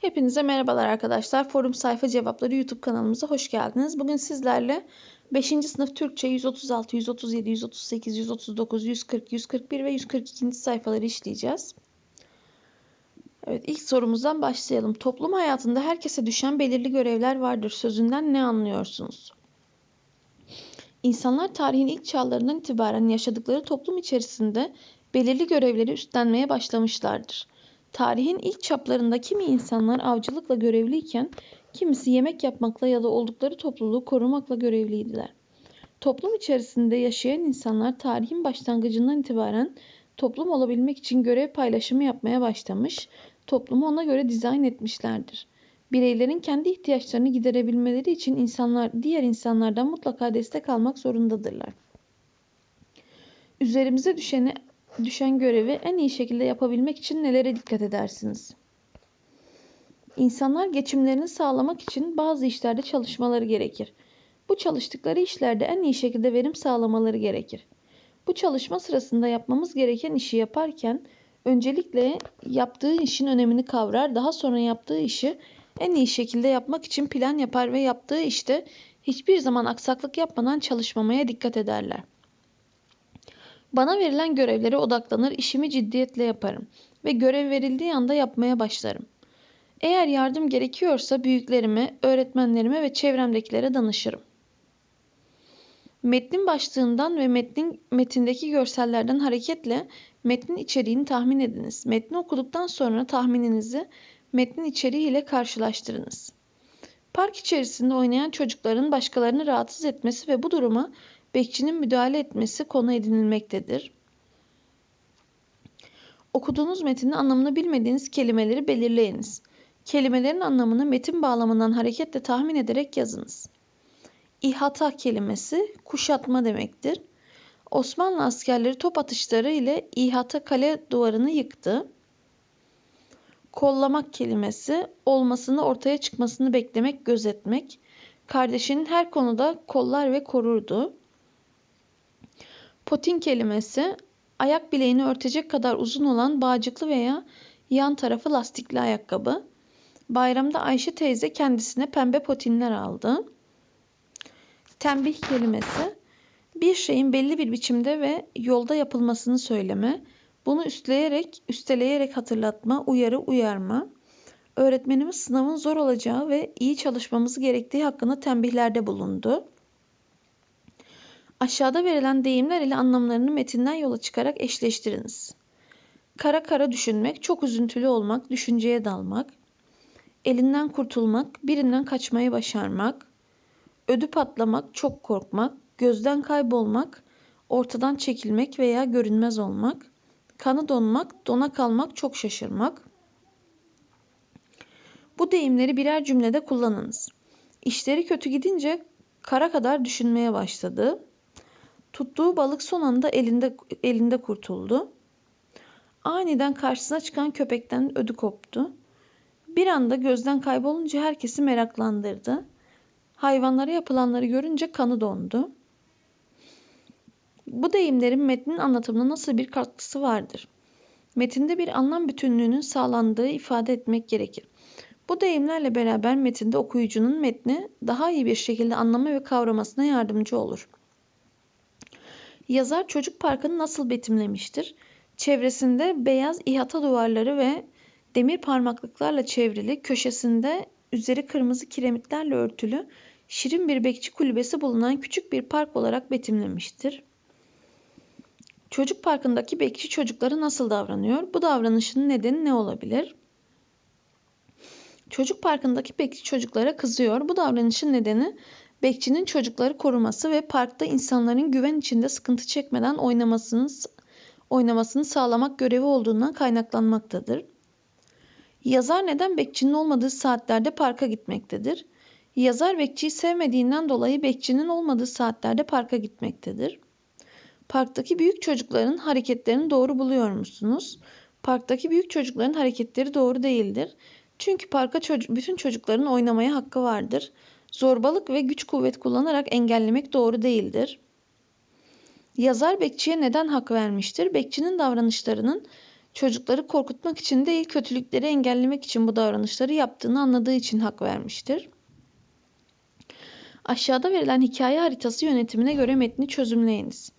Hepinize merhabalar arkadaşlar. Forum Sayfa Cevapları YouTube kanalımıza hoş geldiniz. Bugün sizlerle 5. sınıf Türkçe 136, 137, 138, 139, 140, 141 ve 142. sayfaları işleyeceğiz. Evet, ilk sorumuzdan başlayalım. Toplum hayatında herkese düşen belirli görevler vardır. Sözünden ne anlıyorsunuz? İnsanlar tarihin ilk çağlarından itibaren yaşadıkları toplum içerisinde belirli görevleri üstlenmeye başlamışlardır. Tarihin ilk çaplarında kimi insanlar avcılıkla görevliyken kimisi yemek yapmakla ya da oldukları topluluğu korumakla görevliydiler. Toplum içerisinde yaşayan insanlar tarihin başlangıcından itibaren toplum olabilmek için görev paylaşımı yapmaya başlamış, toplumu ona göre dizayn etmişlerdir. Bireylerin kendi ihtiyaçlarını giderebilmeleri için insanlar diğer insanlardan mutlaka destek almak zorundadırlar. Üzerimize düşeni düşen görevi en iyi şekilde yapabilmek için nelere dikkat edersiniz? İnsanlar geçimlerini sağlamak için bazı işlerde çalışmaları gerekir. Bu çalıştıkları işlerde en iyi şekilde verim sağlamaları gerekir. Bu çalışma sırasında yapmamız gereken işi yaparken öncelikle yaptığı işin önemini kavrar, daha sonra yaptığı işi en iyi şekilde yapmak için plan yapar ve yaptığı işte hiçbir zaman aksaklık yapmadan çalışmamaya dikkat ederler. Bana verilen görevlere odaklanır, işimi ciddiyetle yaparım ve görev verildiği anda yapmaya başlarım. Eğer yardım gerekiyorsa büyüklerime, öğretmenlerime ve çevremdekilere danışırım. Metnin başlığından ve metnin metindeki görsellerden hareketle metnin içeriğini tahmin ediniz. Metni okuduktan sonra tahmininizi metnin içeriği ile karşılaştırınız. Park içerisinde oynayan çocukların başkalarını rahatsız etmesi ve bu duruma bekçinin müdahale etmesi konu edinilmektedir. Okuduğunuz metinin anlamını bilmediğiniz kelimeleri belirleyiniz. Kelimelerin anlamını metin bağlamından hareketle tahmin ederek yazınız. İhata kelimesi kuşatma demektir. Osmanlı askerleri top atışları ile İhata kale duvarını yıktı. Kollamak kelimesi olmasını ortaya çıkmasını beklemek, gözetmek. Kardeşinin her konuda kollar ve korurdu. Potin kelimesi ayak bileğini örtecek kadar uzun olan bağcıklı veya yan tarafı lastikli ayakkabı. Bayramda Ayşe teyze kendisine pembe potinler aldı. Tembih kelimesi bir şeyin belli bir biçimde ve yolda yapılmasını söyleme, bunu üstleyerek, üsteleyerek hatırlatma, uyarı, uyarma. Öğretmenimiz sınavın zor olacağı ve iyi çalışmamız gerektiği hakkında tembihlerde bulundu. Aşağıda verilen deyimler ile anlamlarını metinden yola çıkarak eşleştiriniz. Kara kara düşünmek, çok üzüntülü olmak, düşünceye dalmak. Elinden kurtulmak, birinden kaçmayı başarmak. Ödü patlamak, çok korkmak, gözden kaybolmak, ortadan çekilmek veya görünmez olmak. Kanı donmak, dona kalmak, çok şaşırmak. Bu deyimleri birer cümlede kullanınız. İşleri kötü gidince kara kadar düşünmeye başladı. Tuttuğu balık son anda elinde, elinde kurtuldu. Aniden karşısına çıkan köpekten ödü koptu. Bir anda gözden kaybolunca herkesi meraklandırdı. Hayvanlara yapılanları görünce kanı dondu. Bu deyimlerin metnin anlatımına nasıl bir katkısı vardır? Metinde bir anlam bütünlüğünün sağlandığı ifade etmek gerekir. Bu deyimlerle beraber metinde okuyucunun metni daha iyi bir şekilde anlama ve kavramasına yardımcı olur. Yazar çocuk parkını nasıl betimlemiştir? Çevresinde beyaz ihata duvarları ve demir parmaklıklarla çevrili, köşesinde üzeri kırmızı kiremitlerle örtülü şirin bir bekçi kulübesi bulunan küçük bir park olarak betimlemiştir. Çocuk parkındaki bekçi çocuklara nasıl davranıyor? Bu davranışının nedeni ne olabilir? Çocuk parkındaki bekçi çocuklara kızıyor. Bu davranışın nedeni bekçinin çocukları koruması ve parkta insanların güven içinde sıkıntı çekmeden oynamasını, oynamasını sağlamak görevi olduğundan kaynaklanmaktadır. Yazar neden bekçinin olmadığı saatlerde parka gitmektedir? Yazar bekçiyi sevmediğinden dolayı bekçinin olmadığı saatlerde parka gitmektedir. Parktaki büyük çocukların hareketlerini doğru buluyor musunuz? Parktaki büyük çocukların hareketleri doğru değildir. Çünkü parka çocuk, bütün çocukların oynamaya hakkı vardır. Zorbalık ve güç kuvvet kullanarak engellemek doğru değildir. Yazar bekçiye neden hak vermiştir? Bekçinin davranışlarının Çocukları korkutmak için değil, kötülükleri engellemek için bu davranışları yaptığını anladığı için hak vermiştir. Aşağıda verilen hikaye haritası yönetimine göre metni çözümleyiniz.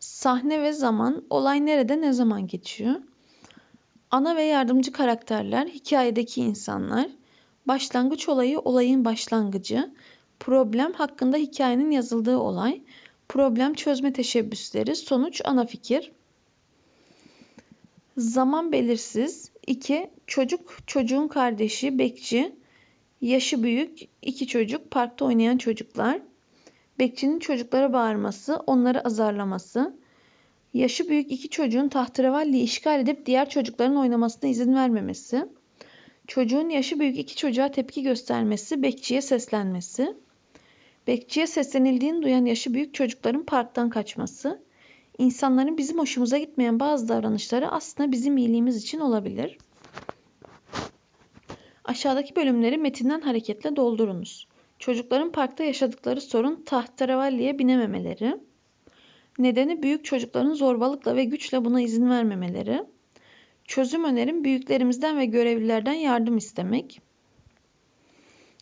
Sahne ve zaman, olay nerede ne zaman geçiyor? Ana ve yardımcı karakterler, hikayedeki insanlar, başlangıç olayı olayın başlangıcı, problem hakkında hikayenin yazıldığı olay, problem çözme teşebbüsleri, sonuç ana fikir. Zaman belirsiz. 2. Çocuk, çocuğun kardeşi, bekçi, yaşı büyük, iki çocuk, parkta oynayan çocuklar. Bekçinin çocuklara bağırması, onları azarlaması. Yaşı büyük iki çocuğun tahterevalliyi işgal edip diğer çocukların oynamasına izin vermemesi. Çocuğun yaşı büyük iki çocuğa tepki göstermesi, bekçiye seslenmesi. Bekçiye seslenildiğini duyan yaşı büyük çocukların parktan kaçması. İnsanların bizim hoşumuza gitmeyen bazı davranışları aslında bizim iyiliğimiz için olabilir. Aşağıdaki bölümleri metinden hareketle doldurunuz. Çocukların parkta yaşadıkları sorun tahterevalliye binememeleri. Nedeni büyük çocukların zorbalıkla ve güçle buna izin vermemeleri. Çözüm önerim büyüklerimizden ve görevlilerden yardım istemek.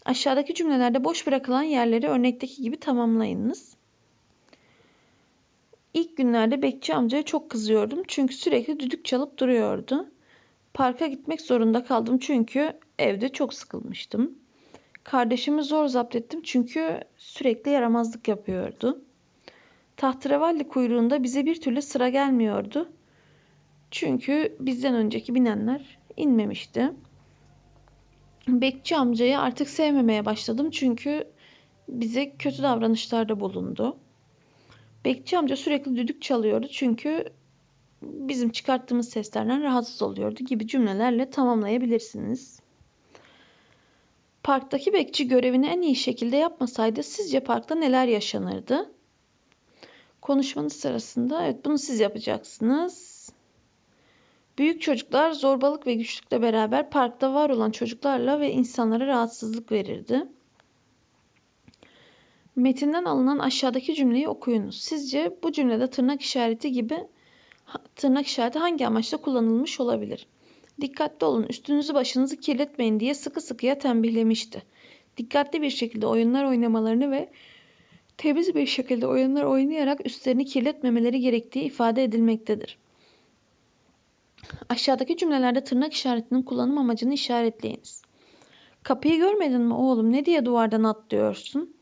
Aşağıdaki cümlelerde boş bırakılan yerleri örnekteki gibi tamamlayınız. İlk günlerde bekçi amcaya çok kızıyordum çünkü sürekli düdük çalıp duruyordu. Parka gitmek zorunda kaldım çünkü evde çok sıkılmıştım. Kardeşimi zor zapt ettim çünkü sürekli yaramazlık yapıyordu. Tahterevalli kuyruğunda bize bir türlü sıra gelmiyordu. Çünkü bizden önceki binenler inmemişti. Bekçi amcayı artık sevmemeye başladım çünkü bize kötü davranışlarda bulundu. Bekçi amca sürekli düdük çalıyordu çünkü bizim çıkarttığımız seslerden rahatsız oluyordu gibi cümlelerle tamamlayabilirsiniz. Parktaki bekçi görevini en iyi şekilde yapmasaydı sizce parkta neler yaşanırdı? Konuşmanız sırasında evet bunu siz yapacaksınız. Büyük çocuklar zorbalık ve güçlükle beraber parkta var olan çocuklarla ve insanlara rahatsızlık verirdi. Metinden alınan aşağıdaki cümleyi okuyunuz. Sizce bu cümlede tırnak işareti gibi tırnak işareti hangi amaçla kullanılmış olabilir? Dikkatli olun, üstünüzü başınızı kirletmeyin diye sıkı sıkıya tembihlemişti. Dikkatli bir şekilde oyunlar oynamalarını ve temiz bir şekilde oyunlar oynayarak üstlerini kirletmemeleri gerektiği ifade edilmektedir. Aşağıdaki cümlelerde tırnak işaretinin kullanım amacını işaretleyiniz. Kapıyı görmedin mi oğlum ne diye duvardan atlıyorsun?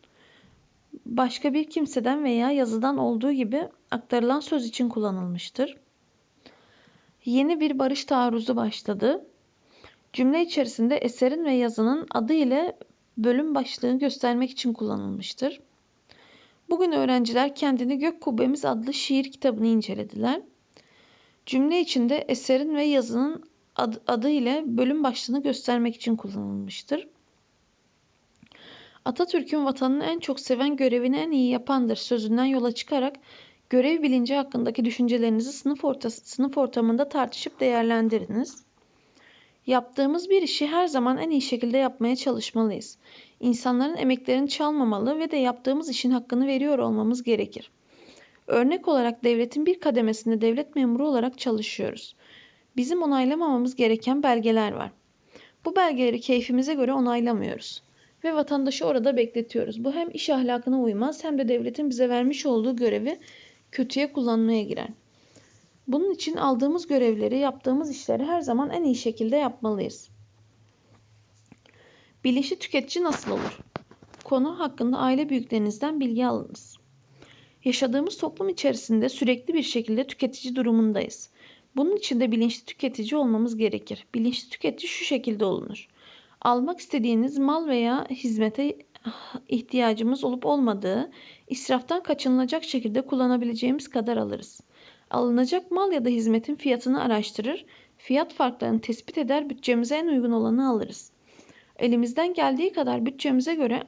Başka bir kimseden veya yazıdan olduğu gibi aktarılan söz için kullanılmıştır. Yeni bir barış taarruzu başladı. Cümle içerisinde eserin ve yazının adı ile bölüm başlığını göstermek için kullanılmıştır. Bugün öğrenciler kendini Gök Kubbemiz adlı şiir kitabını incelediler. Cümle içinde eserin ve yazının adı, adı ile bölüm başlığını göstermek için kullanılmıştır. Atatürk'ün vatanını en çok seven görevini en iyi yapandır sözünden yola çıkarak görev bilinci hakkındaki düşüncelerinizi sınıf, ortası, sınıf ortamında tartışıp değerlendiriniz. Yaptığımız bir işi her zaman en iyi şekilde yapmaya çalışmalıyız. İnsanların emeklerini çalmamalı ve de yaptığımız işin hakkını veriyor olmamız gerekir. Örnek olarak devletin bir kademesinde devlet memuru olarak çalışıyoruz. Bizim onaylamamamız gereken belgeler var. Bu belgeleri keyfimize göre onaylamıyoruz ve vatandaşı orada bekletiyoruz. Bu hem iş ahlakına uymaz hem de devletin bize vermiş olduğu görevi kötüye kullanmaya girer. Bunun için aldığımız görevleri, yaptığımız işleri her zaman en iyi şekilde yapmalıyız. Bilinçli tüketici nasıl olur? Konu hakkında aile büyüklerinizden bilgi alınız. Yaşadığımız toplum içerisinde sürekli bir şekilde tüketici durumundayız. Bunun için de bilinçli tüketici olmamız gerekir. Bilinçli tüketici şu şekilde olunur. Almak istediğiniz mal veya hizmete ihtiyacımız olup olmadığı, israftan kaçınılacak şekilde kullanabileceğimiz kadar alırız. Alınacak mal ya da hizmetin fiyatını araştırır, fiyat farklarını tespit eder, bütçemize en uygun olanı alırız. Elimizden geldiği kadar bütçemize göre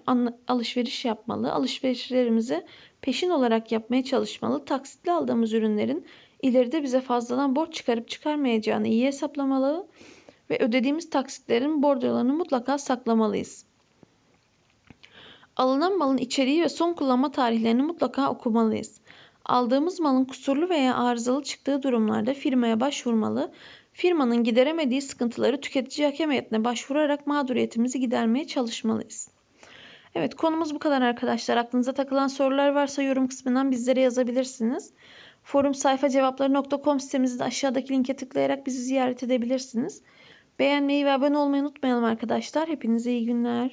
alışveriş yapmalı, alışverişlerimizi peşin olarak yapmaya çalışmalı, taksitli aldığımız ürünlerin ileride bize fazladan borç çıkarıp çıkarmayacağını iyi hesaplamalı ve ödediğimiz taksitlerin bordolarını mutlaka saklamalıyız. Alınan malın içeriği ve son kullanma tarihlerini mutlaka okumalıyız. Aldığımız malın kusurlu veya arızalı çıktığı durumlarda firmaya başvurmalı, Firmanın gideremediği sıkıntıları tüketici hakem heyetine başvurarak mağduriyetimizi gidermeye çalışmalıyız. Evet konumuz bu kadar arkadaşlar. Aklınıza takılan sorular varsa yorum kısmından bizlere yazabilirsiniz. Forum sayfa cevapları.com sitemizde aşağıdaki linke tıklayarak bizi ziyaret edebilirsiniz. Beğenmeyi ve abone olmayı unutmayalım arkadaşlar. Hepinize iyi günler.